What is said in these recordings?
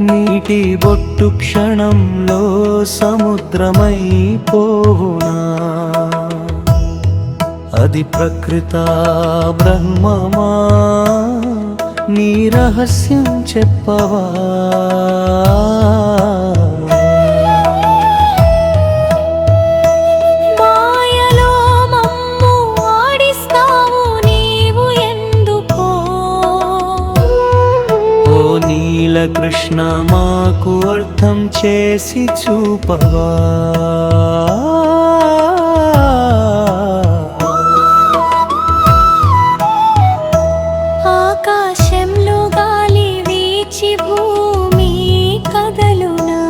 నీటి బొట్టు క్షణంలో సముద్రమైపోనా అది ప్రకృత బ్రహ్మమా? నీ రహస్యం చెప్పవా? కృష్ణ మాకు అర్థం చేసి చూపవా? ఆకాశంలో గాలి వీచి భూమి కదలునా?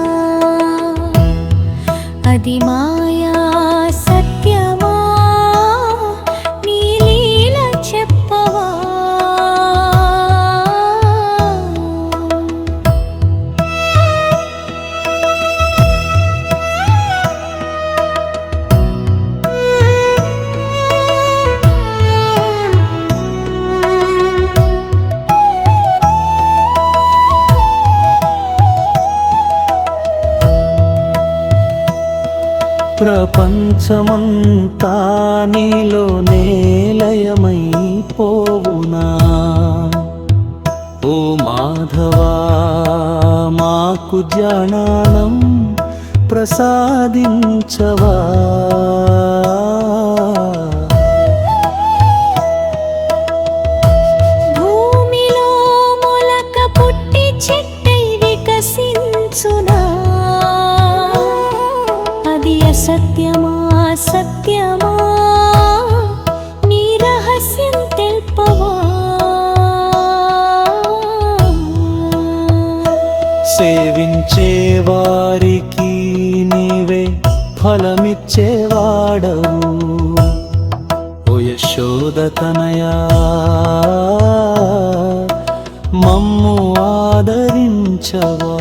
అది మాయా ప్రపంచమంతా నీలో నేలయమైపోవునా? ఓ మాధవా మాకు జ్ఞానం ప్రసాదించవా? సేవించే వారికి నీవే ఫలమిచ్చేవాడవు. ఓ యశోద తనయా మమ్ము ఆదరించవా?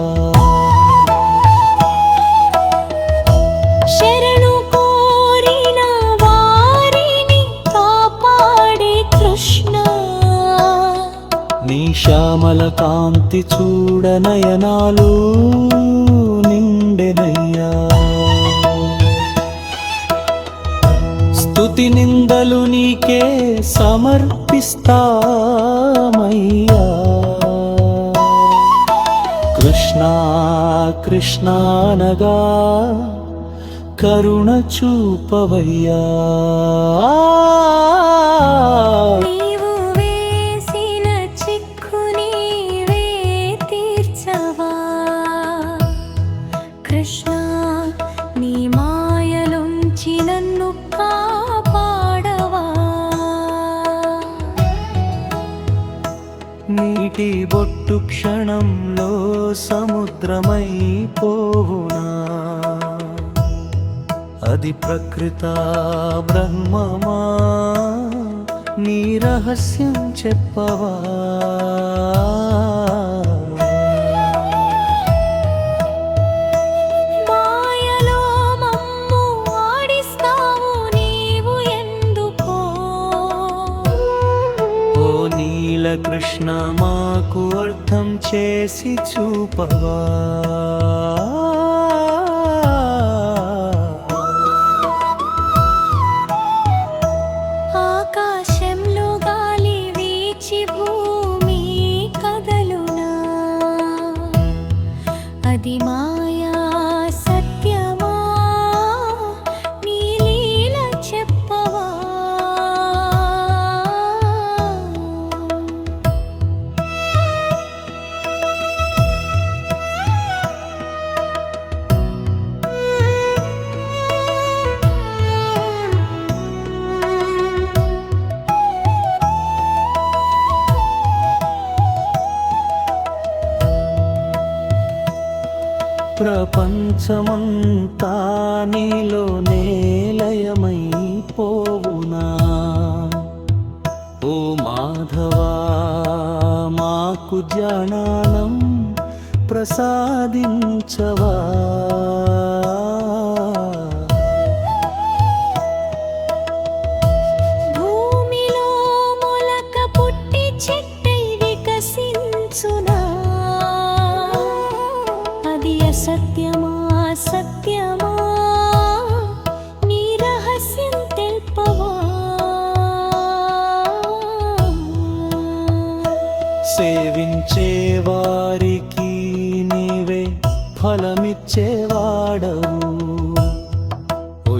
శరణు కోరిన వారిని కాపాడే కృష్ణ. నీ శ్యామల కాంతి చూడ చూడనయనాలు నిండెనయ్యా. స్థుతి నిందలు నీకే సమర్పిస్తామయ్యా. కృష్ణ కృష్ణానగా కరుణ చూపవయ్యా. నీటి బొట్టు క్షణంలో సముద్రమైపోవునా అది ప్రకృత బ్రహ్మమా? నీ రహస్యం చెప్పవా? చేసి చూపవా? ప్రపంచమంతా నీలో నేలయమైపోవునా? ఓ మాధవా మాకు జ్ఞానం ప్రసాదించవా? సత్య సత్యమా? నీ రహస్యం తెల్పవా? సేవించే వారికి నీవే ఫలమిచ్చేవాడవు. ఓ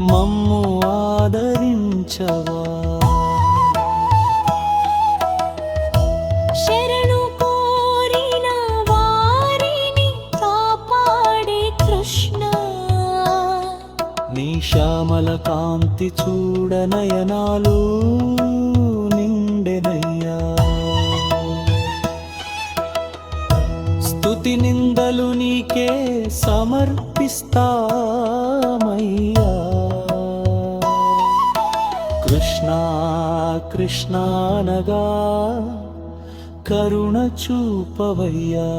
మమ్ము ఆదరించవా? నీ శ్యామల కాంతి చూడనయనాలు నిండెనయ్యా. స్థుతి నిందలు నీకే సమర్పిస్తామయ్యా. కృష్ణ కృష్ణానగా కరుణ చూపవయ్యా.